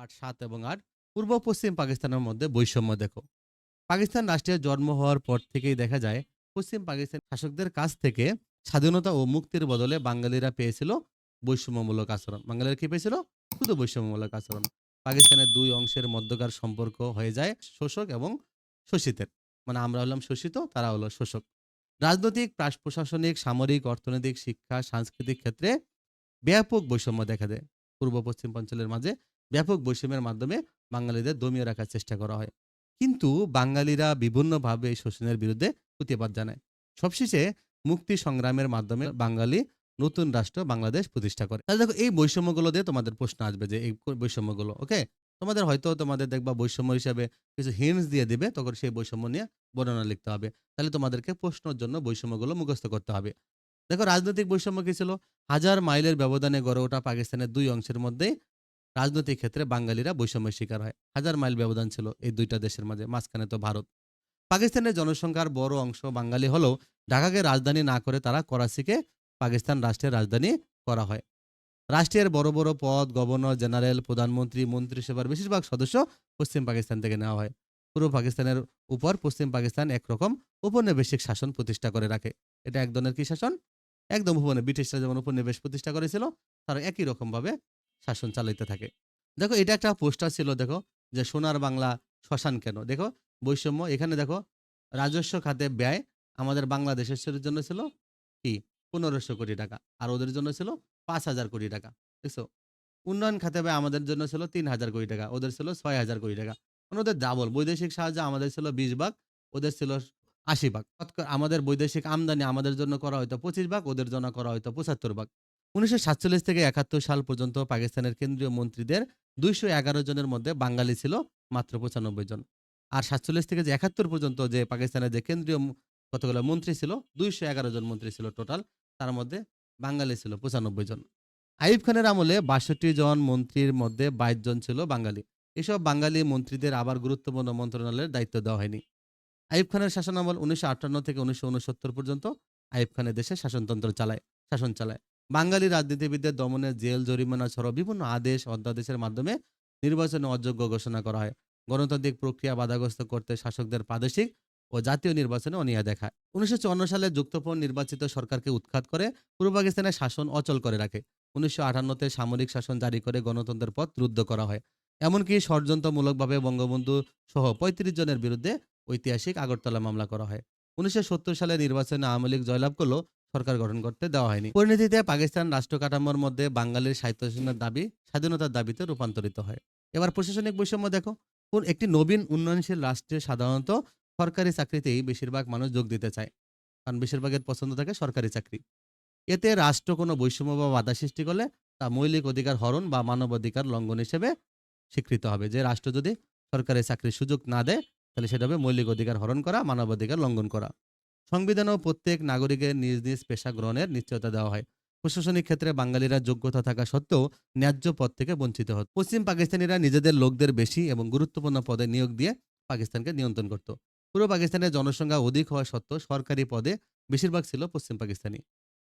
পাঠ সাত এবং আট, পূর্ব, পশ্চিম পাকিস্তানের মধ্যে বৈষম্য দেখো। পাকিস্তান রাষ্ট্রের জন্ম হওয়ার পর থেকেই দেখা যায়, পশ্চিম পাকিস্তান শাসকদের কাছ থেকে স্বাধীনতা ও মুক্তির বদলে বাঙালিরা পেয়েছিল বৈষম্যমূলক আচরণ। বাঙালিরা কি পেয়েছিল? শুধু বৈষম্যমূলক আচরণ। পাকিস্তানের দুই অংশের মধ্যকার সম্পর্ক হয়ে যায় শোষক এবং শোষিতের। মানে আমরা হলাম শোষিত, তারা হলো শোষক। রাজনৈতিক প্রশাসনিক, সামরিক, অর্থনৈতিক, শিক্ষা, সাংস্কৃতিক ক্ষেত্রে ব্যাপক বৈষম্য দেখা দেয়। পূর্ব, পশ্চিম অঞ্চলের মাঝে ব্যাপক বৈষম্যের মাধ্যমে বাঙালিদের দমিয়ে রাখার চেষ্টা করা হয়। কিন্তু বাঙালিরা বিভিন্নভাবে এই শোষণের বিরুদ্ধে প্রতিবাদ জানায়। সবশেষে মুক্তি সংগ্রামের মাধ্যমে বাঙালি নতুন রাষ্ট্র বাংলাদেশ প্রতিষ্ঠা করে। তাহলে দেখো, এই বৈষম্যগুলো দিয়ে তোমাদের প্রশ্ন আসবে যে এই বৈষম্যগুলো, ওকে? তোমাদের হয়তো তোমাদের দেখবা বৈষম্য হিসাবে কিছু হিন্টস দিয়ে দিবে, তখন সেই বৈষম্য নিয়ে বর্ণনা লিখতে হবে। তাহলে তোমাদেরকে প্রশ্নের জন্য বৈষম্যগুলো মুখস্থ করতে হবে। দেখো, রাজনৈতিক বৈষম্য কি ছিল? হাজার মাইলের ব্যবধানে গড়ে ওঠা পাকিস্তানের দুই অংশের মধ্যে রাজনৈতিক ক্ষেত্রে বাঙালিরা বৈষম্যের শিকার হয়। হাজার মাইল ব্যবধান ছিল এই দুইটা দেশের মাঝে, মাঝখানে তো ভারত। পাকিস্তানের জনসংখ্যার বড় অংশ বাঙালি হলেও ঢাকাকে রাজধানী না করে তারা করাচিকে পাকিস্তান রাষ্ট্রের রাজধানী করা হয়। রাষ্ট্রের বড় বড় পদ, গভর্নর, জেনারেল, প্রধানমন্ত্রী, মন্ত্রিসভার বেশিরভাগ সদস্য পশ্চিম পাকিস্তান থেকে নেওয়া হয়। পূর্ব পাকিস্তানের উপর পশ্চিম পাকিস্তান একরকম উপনিবেশিক শাসন প্রতিষ্ঠা করে রাখে। এটা এক ধরনের কি শাসন? একদম উপনে ব্রিটিশরা যেমন উপনিবেশ প্রতিষ্ঠা করেছিল, তারা একই রকম ভাবে শাসন চালাইতে থাকে। দেখো, এটা একটা পোস্টার ছিল, দেখো, যে সোনার বাংলা শ্মশান কেন? দেখো, বৈষম্য, এখানে দেখো, রাজস্ব খাতে ব্যয় আমাদের বাংলাদেশের জন্য ছিল কি? পনেরোশো কোটি টাকা, আর ওদের জন্য ছিল পাঁচ হাজার কোটি টাকা, দেখছ? উন্নয়ন খাতে ব্যয় আমাদের জন্য ছিল তিন হাজার কোটি টাকা, ওদের ছিল ছয় হাজার কোটি টাকা। মানে ওদের ডাবল, বৈদেশিক সাহায্য আমাদের ছিল বিশ ভাগ, ওদের ছিল আশি ভাগ। আমাদের বৈদেশিক আমদানি আমাদের জন্য করা হয়তো পঁচিশ ভাগ, ওদের জন্য করা হয়তো পঁচাত্তর ভাগ। উনিশশো সাতচল্লিশ থেকে একাত্তর সাল পর্যন্ত পাকিস্তানের কেন্দ্রীয় মন্ত্রীদের দুইশো এগারো জনের মধ্যে বাঙালি ছিল মাত্র পঁচানব্বই জন। আর সাতচল্লিশ থেকে যে একাত্তর পর্যন্ত যে পাকিস্তানের যে কেন্দ্রীয় কতগুলো মন্ত্রী ছিল, দুইশো এগারো জন মন্ত্রী ছিল টোটাল, তার মধ্যে বাঙালি ছিল পঁচানব্বই জন। আইব খানের আমলে বাষট্টি জন মন্ত্রীর মধ্যে বাইশ জন ছিল বাঙালি। এসব বাঙালি মন্ত্রীদের আবার গুরুত্বপূর্ণ মন্ত্রণালয়ের দায়িত্ব দেওয়া হয়নি। আইব খানের শাসনামল উনিশশো আটান্ন থেকে উনিশশো উনসত্তর পর্যন্ত আইব খানের দেশে শাসনতন্ত্র চালায়, শাসন চালায়। বাঙালি রাজনীতিবিদদের দমনে জেল, জরিমানা ছাড়াও বিভিন্ন আদেশ অধ্যাদেশের মাধ্যমে নির্বাচনে অযোগ্য ঘোষণা করা হয়। গণতান্ত্রিক প্রক্রিয়া বাধাগ্রস্ত করতে শাসকদের প্রাদেশিক ও জাতীয় নির্বাচনে অনীহা দেখায়। উনিশশো চুয়ান্ন সালে যুক্তফ্রন্ট নির্বাচিত সরকারকে উৎখাত করে পূর্ব পাকিস্তানের শাসন অচল করে রাখে। উনিশশো আটান্নতে সামরিক শাসন জারি করে গণতন্ত্রের পথ রুদ্ধ করা হয়। এমনকি ষড়যন্ত্রমূলকভাবে বঙ্গবন্ধু সহ পঁয়ত্রিশ জনের বিরুদ্ধে ঐতিহাসিক আগরতলা মামলা করা হয়। উনিশশো সত্তর সালে নির্বাচনে আওয়ামী লীগ জয়লাভ করলেও সরকার গঠন করতে দেওয়া হয়নি। পরিণতিতে পাকিস্তান রাষ্ট্র কাঠামোর মধ্যে বাঙালির স্বায়ত্তশাসনের দাবি স্বাধীনতার দাবিতে রূপান্তরিত হয়। এবার প্রশাসনিক বৈষম্য দেখো, কোন একটি নবীন উন্নয়নশীল রাষ্ট্রে সাধারণত সরকারি চাকরিতেই বেশিরভাগ মানুষ যোগ দিতে চায়, কারণ বেশিরভাগের পছন্দ থাকে সরকারি চাকরি। এতে রাষ্ট্র কোনো বৈষম্য বা বাধা সৃষ্টি করলে তা মৌলিক অধিকার হরণ বা মানবাধিকার লঙ্ঘন হিসেবে স্বীকৃত হবে। যে রাষ্ট্র যদি সরকারি চাকরির সুযোগ না দেয়, তাহলে সেটা হবে মৌলিক অধিকার হরণ করা মানবাধিকার লঙ্ঘন করা। সংবিধানেও প্রত্যেক নাগরিকের নিজ নিজ পেশা গ্রহণের নিশ্চয়তা দেওয়া হয়। প্রশাসনিক ক্ষেত্রে বাঙালিরা যোগ্যতা থাকা সত্ত্বেও ন্যায্য পদ থেকে বঞ্চিত হত। পশ্চিম পাকিস্তানিরা নিজেদের লোকদের বেশি এবং গুরুত্বপূর্ণ পদে নিয়োগ দিয়ে পাকিস্তানকে নিয়ন্ত্রণ করত। পূর্ব পাকিস্তানের জনসংখ্যা অধিক হওয়া সত্ত্বেও সরকারি পদে বেশিরভাগ ছিল পশ্চিম পাকিস্তানি।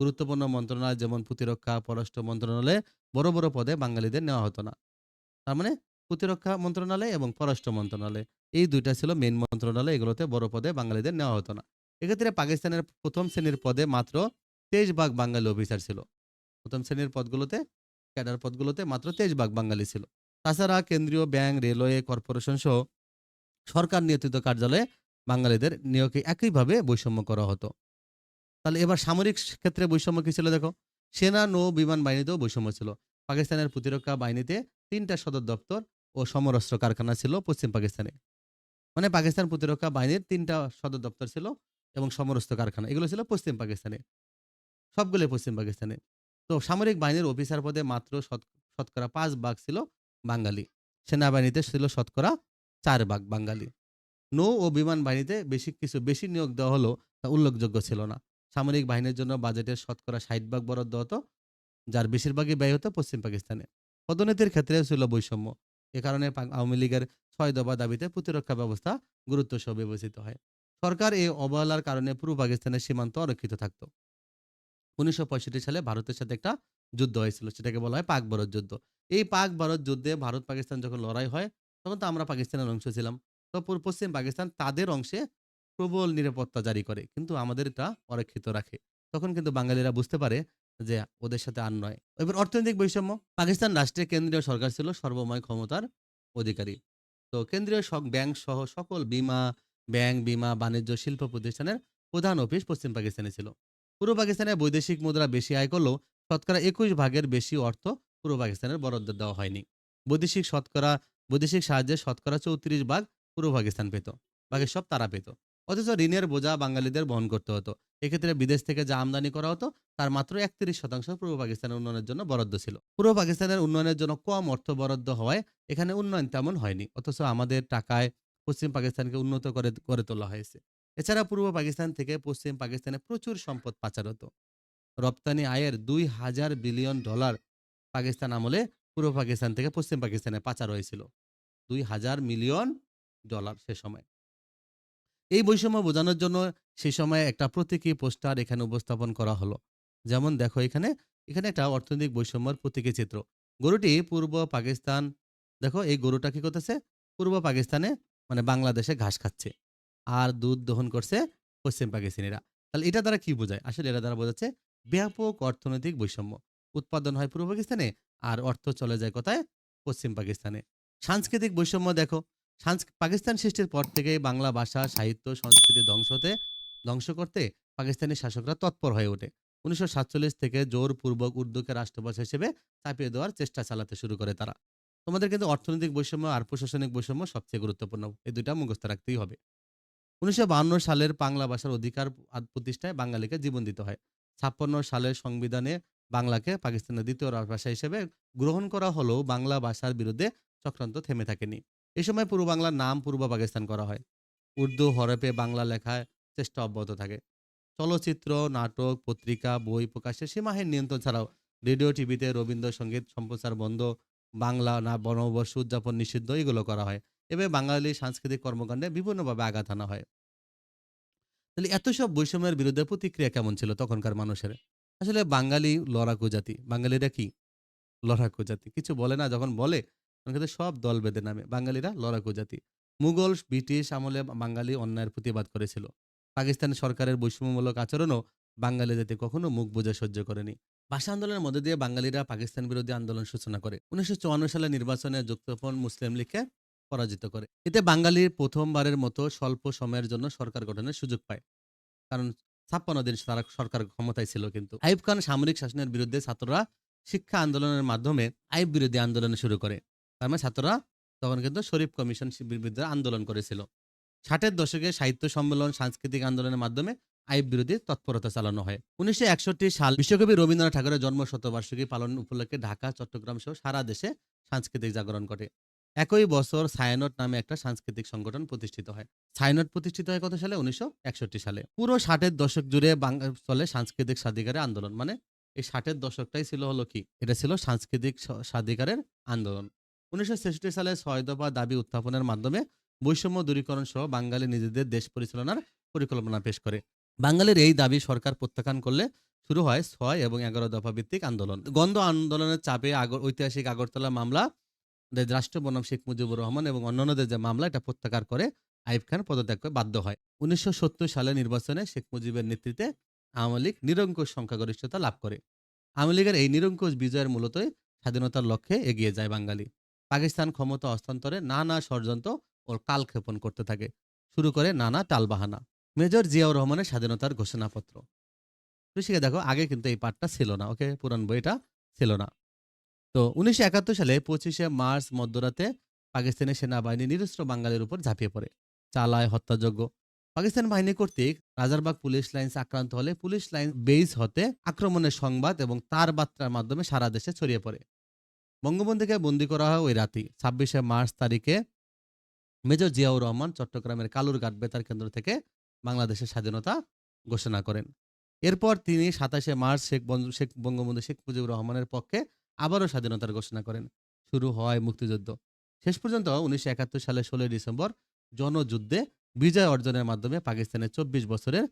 গুরুত্বপূর্ণ মন্ত্রণালয় যেমন প্রতিরক্ষা, পররাষ্ট্র মন্ত্রণালয়ে বড় বড় পদে বাঙালিদের নেওয়া হতো না। তার মানে প্রতিরক্ষা মন্ত্রণালয় এবং পররাষ্ট্র মন্ত্রণালয়। এই দুইটা ছিল মেন মন্ত্রণালয়। এগুলোতে বড় পদে বাঙালিদের নেওয়া হতো না। এক্ষেত্রে পাকিস্তানের প্রথম শ্রেণির পদে মাত্র তেইশ ভাগ বাঙালি অফিসার ছিল। প্রথম শ্রেণির পদগুলোতে, ক্যাডার পদগুলোতে মাত্র তেইশ ভাগ বাঙালি ছিল। তাছাড়া কেন্দ্রীয় ব্যাংক, রেলওয়ে, কর্পোরেশন সহ সরকার নিয়ন্ত্রিত কার্যালয়ে বাঙালিদের নিয়োগে একইভাবে বৈষম্য করা হতো। তাহলে এবার সামরিক ক্ষেত্রে বৈষম্য কি ছিল দেখো? সেনা, নৌ, বিমান বাহিনীতেও বৈষম্য ছিল। পাকিস্তানের প্রতিরক্ষা বাহিনীতে তিনটা সদর দপ্তর ও সমরাস্ত্র কারখানা ছিল পশ্চিম পাকিস্তানে। মানে পাকিস্তান প্রতিরক্ষা বাহিনীর তিনটা সদর দপ্তর ছিল এবং সমরাস্ত্র কারখানা। এগুলো ছিল পশ্চিম পাকিস্তানে। সবগুলো পশ্চিম পাকিস্তানে। তো সামরিক বাহিনীর অফিসার পদে মাত্র শতকরা পাঁচ ভাগ ছিল বাঙালি। সেনাবাহিনীতে ছিল শতকরা চার ভাগ বাঙালি। নৌ ও বিমান বাহিনীতে বেশি, কিছু বেশি নিয়োগ দেওয়া হলো তা উল্লেখযোগ্য ছিল না। সামরিক বাহিনীর জন্য বাজেটের শতকরা ষাট ভাগ বরাদ্দ হতো, যার বেশিরভাগই ব্যয় হতো পশ্চিম পাকিস্তানে। পদোন্নতির ক্ষেত্রে ছিল বৈষম্য। এ কারণে আওয়ামী লীগের ছয় দফা দাবিতে প্রতিরক্ষা ব্যবস্থা গুরুত্ব সহ বিবেচিত হয়। সরকার এই অবহেলার কারণে পূর্ব পাকিস্তানের সীমান্ত অরক্ষিত থাকতো। উনিশশো সালে ভারতের সাথে একটা যুদ্ধ হয়েছিল, সেটাকে বলা হয় পাক বরফ যুদ্ধ। এই পাক ভারত যুদ্ধে ভারত পাকিস্তান যখন লড়াই হয়, তখন তো আমরা পাকিস্তানের অংশ ছিলাম। তো পশ্চিম পাকিস্তান তাদের অংশে প্রবল নিরাপত্তা জারি করে, কিন্তু আমাদের এটা অরক্ষিত রাখে। তখন কিন্তু বাঙালিরা বুঝতে পারে যে ওদের সাথে আর নয়। এবার অর্থনৈতিক বৈষম্য, পাকিস্তান রাষ্ট্রে কেন্দ্রীয় সরকার ছিল সর্বময় ক্ষমতার অধিকারী। তো কেন্দ্রীয় ব্যাংক সহ সকল বিমা ব্যাংক, বিমা, বাণিজ্য, শিল্প প্রতিষ্ঠানের প্রধান অফিস পশ্চিম পাকিস্তানে ছিল। পূর্ব পাকিস্তানে বৈদেশিক মুদ্রা বেশি আয় করলেও শতকরা একুশ ভাগের বেশি অর্থ পূর্ব পাকিস্তানের বরাদ্দ দেওয়া হয়নি। বৈদেশিক শতকরা, বৈদেশিক সাহায্যে শতকরা চৌত্রিশ ভাগ পূর্ব পাকিস্তান পেত, বাকি সব তারা পেত। অথচ ঋণের বোঝা বাঙালিদের বহন করতে হতো। এক্ষেত্রে বিদেশ থেকে যা আমদানি করা হতো, তার মাত্র একত্রিশ শতাংশ পূর্ব পাকিস্তানের উন্নয়নের জন্য বরাদ্দ ছিল। পূর্ব পাকিস্তানের উন্নয়নের জন্য কম অর্থ বরাদ্দ হওয়ায় এখানে উন্নয়ন তেমন হয়নি, অথচ আমাদের টাকায় পশ্চিম পাকিস্তানকে উন্নত করে করে তোলা হয়েছে। এছাড়া পূর্ব পাকিস্তান থেকে পশ্চিম পাকিস্তানে প্রচুর সম্পদ পাচার হতো। রপ্তানি আয়ের দুই হাজার বিলিয়ন ডলার পাকিস্তান আমলে পূর্ব পাকিস্তান থেকে পশ্চিম পাকিস্তানে পাচার হয়েছিল। দুই হাজার মিলিয়ন ডলার সে সময়। এই বৈষম্য বোঝানোর জন্য সেই সময় একটা প্রতীকী পোস্টার এখানে উপস্থাপন করা হলো। যেমন দেখো এখানে এখানে একটা অর্থনৈতিক বৈষম্যের প্রতীকী চিত্র। গরুটি পূর্ব পাকিস্তান, দেখো এই গরুটা কি করতেছে? পূর্ব পাকিস্তানে মানে বাংলাদেশে ঘাস খাচ্ছে। আর দুধ দহন করছে পশ্চিম পাকিস্তানিরা। তাহলে এটা দ্বারা কি বোঝায়? আসলে এটা দ্বারা বোঝাচ্ছে ব্যাপক অর্থনৈতিক বৈষম্য। উৎপাদন হয় পূর্ব পাকিস্তানে আর অর্থ চলে যায় কোথায়? পশ্চিম পাকিস্তানে। সাংস্কৃতিক বৈষম্য দেখো। পাকিস্তান সৃষ্টির পর থেকে বাংলা ভাষা, সাহিত্য, সংস্কৃতি ধ্বংস হতে, ধ্বংস করতে পাকিস্তানি শাসকরা তৎপর হয়ে ওঠে। উনিশশো সাতচল্লিশ থেকে জোরপূর্বক উর্দুকে রাষ্ট্রভাষা হিসেবে চাপিয়ে দেওয়ার চেষ্টা চালাতে শুরু করে তারা। তোমাদের কিন্তু অর্থনৈতিক বৈষম্য আর প্রশাসনিক বৈষম্য সবচেয়ে গুরুত্বপূর্ণ। এই দুইটা মুখস্থ রাখতেই হবে। উনিশশো সালের বাংলা ভাষার অধিকার প্রতিষ্ঠায় বাঙালিকে জীবন দিতে হয়। ছাপ্পান্ন সালের সংবিধানে বাংলাকে পাকিস্তানের দ্বিতীয় ভাষা হিসেবে গ্রহণ করা হলেও বাংলা ভাষার বিরুদ্ধে চক্রান্ত থেমে থাকেনি। এই সময় পূর্ব বাংলার নাম পূর্ব পাকিস্তান করা হয়। উর্দু হরফে বাংলা লেখায় চেষ্টা অব্যাহত থাকে। চলচ্চিত্র, নাটক, পত্রিকা, বই প্রকাশের সীমাহীন নিয়ন্ত্রণ ছাড়াও রেডিও, টিভিতে রবীন্দ্রসঙ্গীত সম্প্রচার বন্ধ বাংলা না বনবর্ষ উদযাপন নিষিদ্ধ, এগুলো করা হয়। এভাবে বাঙালি সাংস্কৃতিক কর্মকাণ্ডে বিভিন্নভাবে আঘাত আনা হয়। তাহলে এত সব বৈষম্যের বিরুদ্ধে প্রতিক্রিয়া কেমন ছিল তখনকার মানুষের? আসলে বাঙালি লড়াকু জাতি, বাঙালিরা কি? লড়াকু জাতি। কিছু বলে না, যখন বলে, তখন সব দল বেঁধে নামে। বাঙালিরা লড়াকু জাতি। মুঘল, ব্রিটিশ আমলে বাঙালি অন্যায়ের প্রতিবাদ করেছিল। পাকিস্তান সরকারের বৈষম্যমূলক আচরণও বাঙালি জাতি কখনো মুখ বুঝে সহ্য করেনি। ভাষা আন্দোলনের মধ্যে দিয়ে বাঙালিরা পাকিস্তান বিরোধী আন্দোলন সূচনা করে। উনিশশো চুয়ান্ন সালে নির্বাচনে যুক্তফ্রন্ট মুসলিম লীগকে পরাজিত করে। এতে বাঙালির প্রথমবারের মতো স্বল্প সময়ের জন্য সরকার গঠনের সুযোগ পায়। কারণ ছাপ্পান্ন দিন তারা সরকার ক্ষমতায় ছিল কিন্তু। আইব খান সামরিক শাসনের বিরুদ্ধে ছাত্ররা শিক্ষা আন্দোলনের মাধ্যমে আইব বিরোধী আন্দোলন শুরু করে। তার মানে ছাত্ররা তখন কিন্তু শরীফ কমিশন বিরুদ্ধে আন্দোলন করেছিল। ষাটের দশকে সাহিত্য সম্মেলন, সাংস্কৃতিক আন্দোলনের মাধ্যমে আইব বিরোধী তৎপরতা চালানো হয়। উনিশশো একষট্টি সাল বিশ্বকবি রবীন্দ্রনাথ ঠাকুরের জন্ম শতবার্ষিকী পালন উপলক্ষে ঢাকা, চট্টগ্রাম সহ সারা দেশে সাংস্কৃতিক জাগরণ ঘটে। একই বছর ছায়ানট নামে একটা সাংস্কৃতিক সংগঠন প্রতিষ্ঠিত হয়। ছায়ানট প্রতিষ্ঠিত হয় কত সালে? উনিশশো একষট্টি সালে। পুরো ষাটের দশক জুড়ে চলে সাংস্কৃতিক স্বাধিকারের আন্দোলন। মানে এই ষাটের দশকটাই ছিল হলো কি? এটা ছিল সাংস্কৃতিক স্বাধিকারের আন্দোলন। উনিশশো ছেষট্টি সালে ছয় দফা দাবি উত্থাপনের মাধ্যমে বৈষম্য দূরীকরণ সহ বাঙালি নিজেদের দেশ পরিচালনার পরিকল্পনা পেশ করে। বাঙালির এই দাবি সরকার প্রত্যাখ্যান করলে শুরু হয় ছয় এবং এগারো দফা ভিত্তিক আন্দোলন। গন্ধ আন্দোলনের চাপে ঐতিহাসিক আগরতলা মামলা রাষ্ট্র বনাম শেখ মুজিবুর রহমান এবং অন্যান্যদের যে মামলা, এটা প্রত্যাহার করে আইব খান পদত্যাগ করে বাধ্য হয়। উনিশশো সত্তর সালে নির্বাচনে শেখ মুজিবের নেতৃত্বে আওয়ামী লীগ নিরঙ্কুশ সংখ্যাগরিষ্ঠতা লাভ করে। আওয়ামী লীগের এই নিরঙ্কুশ বিজয়ের মূলতই স্বাধীনতার লক্ষ্যে এগিয়ে যায় বাঙালি। পাকিস্তান ক্ষমতা হস্তান্তরে নানা ষড়যন্ত্র ও কালক্ষেপণ করতে থাকে। শুরু করে নানা টালবাহানা। মেজর জিয়াউর রহমানের স্বাধীনতার ঘোষণাপত্র। কৃষিকে দেখো, আগে কিন্তু এই পার্টটা ছিল না, ওকে? পুরান বইটা ছিল না। তো উনিশশো একাত্তর সালে পঁচিশে মার্চ মধ্যরাতে পাকিস্তানি সেনাবাহিনী নিরস্ত্র বাঙালির উপর ঝাঁপিয়ে পড়ে, চালায় হত্যাযোগ্য পাকিস্তান বাহিনী কর্তৃক রাজারবাগ পুলিশ লাইন্স আক্রান্ত হলে পুলিশ লাইন বেইস হতে আক্রমণের সংবাদ এবং তার বার্তার মাধ্যমে সারা দেশে ছড়িয়ে পড়ে। বঙ্গবন্ধুকে বন্দী করা হয় ওই রাতেই, ছাব্বিশে মার্চ তারিখে। মেজর জিয়াউর রহমান চট্টগ্রামের কালুরঘাট বেতার কেন্দ্র থেকে বাংলাদেশের স্বাধীনতা ঘোষণা করেন। এরপর তিনি সাতাশে মার্চ শেখ শেখ বঙ্গবন্ধু শেখ মুজিবুর রহমানের পক্ষে আবারও স্বাধীনতার ঘোষণা করেন। শুরু হয় মুক্তিযুদ্ধ। শেষ পর্যন্ত উনিশশো একাত্তর সালের ষোলোই ডিসেম্বর জনযুদ্ধে বিজয় অর্জনের মাধ্যমে পাকিস্তানের চব্বিশ বছরের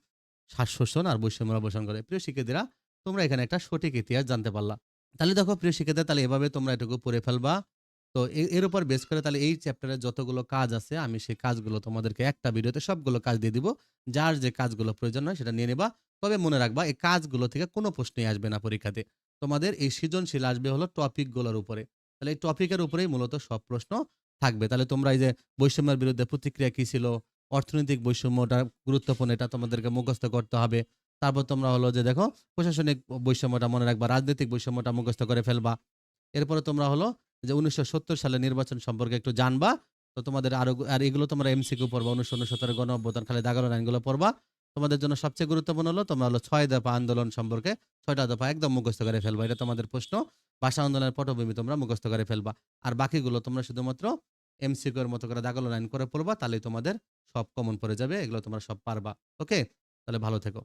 শোষণ আর বৈষম্যের অবসান করে প্রিয় শিক্ষার্থীরা, তোমরা এখানে একটা সঠিক ইতিহাস জানতে পারলা। তাহলে দেখো প্রিয় শিক্ষার্থী তাহলে এভাবে তোমরা এটুকু পড়ে ফেলবা। তো এর উপর বেস করে তাহলে এই চ্যাপ্টারে যতগুলো কাজ আছে, আমি সেই কাজগুলো তোমাদেরকে একটা ভিডিওতে সবগুলো কাজ দিয়ে দিব। যার যে কাজগুলো প্রয়োজন হয় সেটা নিয়ে নেবা। তবে মনে রাখবা, এই কাজগুলো থেকে কোনো প্রশ্নই আসবে না পরীক্ষাতে। তোমাদের এই সৃজনশীল আসবে হলো টপিকগুলোর উপরে। তাহলে এই টপিকের উপরেই মূলত সব প্রশ্ন থাকবে। তাহলে তোমরা এই যে বৈষম্যের বিরুদ্ধে প্রতিক্রিয়া কি ছিল, অর্থনৈতিক বৈষম্যটা গুরুত্বপূর্ণ, এটা তোমাদেরকে মুখস্থ করতে হবে। তারপর তোমরা হলো যে দেখো, প্রশাসনিক বৈষম্যটা মনে রাখবা, রাজনৈতিক বৈষম্যটা মুখস্থ করে ফেলবা। এরপরে তোমরা হলো যে উনিশশো সত্তর সালে নির্বাচন সম্পর্কে একটু জানবা। তো তোমাদের আরও আর এগুলো তোমরা এমসিকিউ পড়বা, উনিশশো উনসত্তরের গণ অভ্যুত্থান খালি দাগানোর আইনগুলো পড়বা। তোমাদের জন্য সবচেয়ে গুরুত্বপূর্ণ হলো, তোমরা হলো ছয় দফা আন্দোলন সম্পর্কে ছয়টা দফা একদম মুখস্থ করে ফেলবা। এটা তোমাদের প্রশ্ন। ভাষা আন্দোলনের পটভূমি তোমরা মুখস্থ করে ফেলবা। আর বাকিগুলো তোমরা শুধুমাত্র এমসিকিউ এর মতো করে দাগানোর আইন করে পড়বা, তাহলেই তোমাদের সব কমন পড়ে যাবে, এগুলো তোমরা সব পারবা। ওকে তাহলে ভালো থেকো।